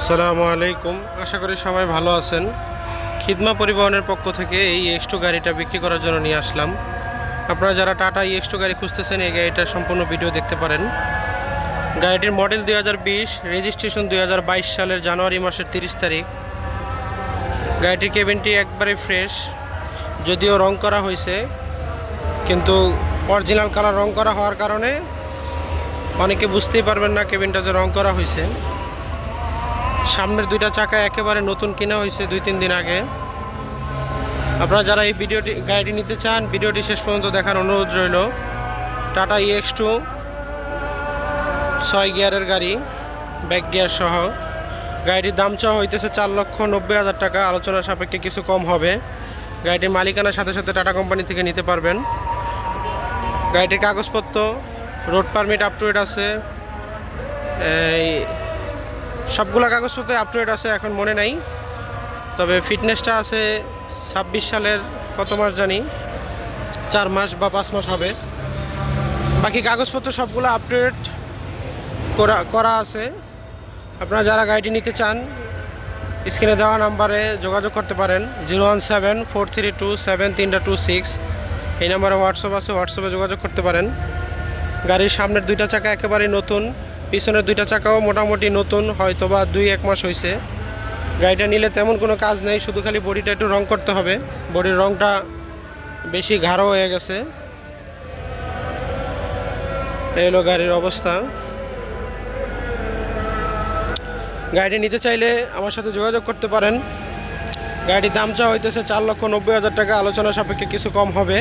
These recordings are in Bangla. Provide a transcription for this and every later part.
আসসালামু আলাইকুম। আশা করি সবাই ভালো আছেন। খিদমা পরিবহনের পক্ষ থেকে এই এক্সটু গাড়িটা বিক্রি করার জন্য নিয়ে আসলাম। আপনারা যারা টাটা এই এক্সটু গাড়ি খুঁজতেছেন, এই গাড়িটার সম্পূর্ণ ভিডিও দেখতে পারেন। গাড়িটির মডেল দুই হাজার বিশ, রেজিস্ট্রেশন দুই হাজার বাইশ সালের জানুয়ারি মাসের তিরিশ তারিখ। গাড়িটির কেবিনটি একবারে ফ্রেশ, যদিও রং করা হয়েছে, কিন্তু অরিজিনাল কালার রং করা হওয়ার কারণে অনেকে বুঝতেই পারবেন না কেবিনটা যে রং করা হয়েছে। সামনের দুইটা চাকা একেবারে নতুন কিনা হয়েছে দুই, তিন দিন আগে। আপনারা যারা এই ভিডিওটি, গাড়িটি নিতে চান, ভিডিওটি শেষ পর্যন্ত দেখার অনুরোধ রইল। টাটা ইএক্স টু ছয় গিয়ারের গাড়ি, ব্যাক গিয়ার সহ। গাড়িটির দাম চাওয়া হইতেছে চার লক্ষ নব্বই হাজার টাকা। আলোচনার সাপেক্ষে কিছু কম হবে। গাড়িটির মালিকানার সাথে সাথে টাটা কোম্পানি থেকে নিতে পারবেন। গাড়িটির কাগজপত্র, road permit up to date আছে। এই সবগুলো কাগজপত্রে আপ টু ডেট আছে, এখন মনে নাই। তবে ফিটনেসটা আছে ছাব্বিশ সালের কত মাস জানি, চার মাস বা পাঁচ মাস হবে। বাকি কাগজপত্র সবগুলো আপ টু ডেট করা করা আছে। আপনারা যারা গাড়িটি নিতে চান, স্ক্রিনে দেওয়া নাম্বারে যোগাযোগ করতে পারেন, zero one seven four three two seven তিনটা টু সিক্স। এই নাম্বারে হোয়াটসঅ্যাপ আছে, হোয়াটসঅ্যাপে যোগাযোগ করতে পারেন। গাড়ির সামনের দুইটা চাকা একেবারেই নতুন। পিছনের দুইটা চাকাও মোটামুটি নতুন হয়তো বা দুই, এক মাস হয়েছে গাড়িটা নিলে তেমন কোনো কাজ নেই, শুধু খালি বডিটা একটু রং করতে হবে। বডির রংটা বেশি গাঢ় হয়ে গেছে। এই হলো গাড়ির অবস্থা। গাড়িটি নিতে চাইলে আমার সাথে যোগাযোগ করতে পারেন। গাড়ির দাম চা হইতেছে চার লক্ষ নব্বই হাজার টাকা, আলোচনা সাপেক্ষে কিছু কম হবে।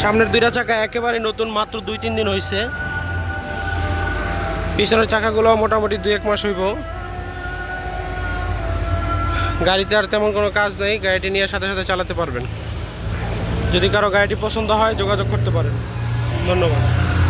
সামনের দুইটা চাকা একেবারে নতুন, মাত্র দুই, তিন দিন হয়েছে পিছনের চাকাগুলো মোটামুটি দু এক মাস হইব। গাড়িতে আর তেমন কোনো কাজ নেই, গাড়িটি নিয়ে সাথে সাথে চালাতে পারবেন। যদি কারও গাড়িটি পছন্দ হয়, যোগাযোগ করতে পারেন। ধন্যবাদ।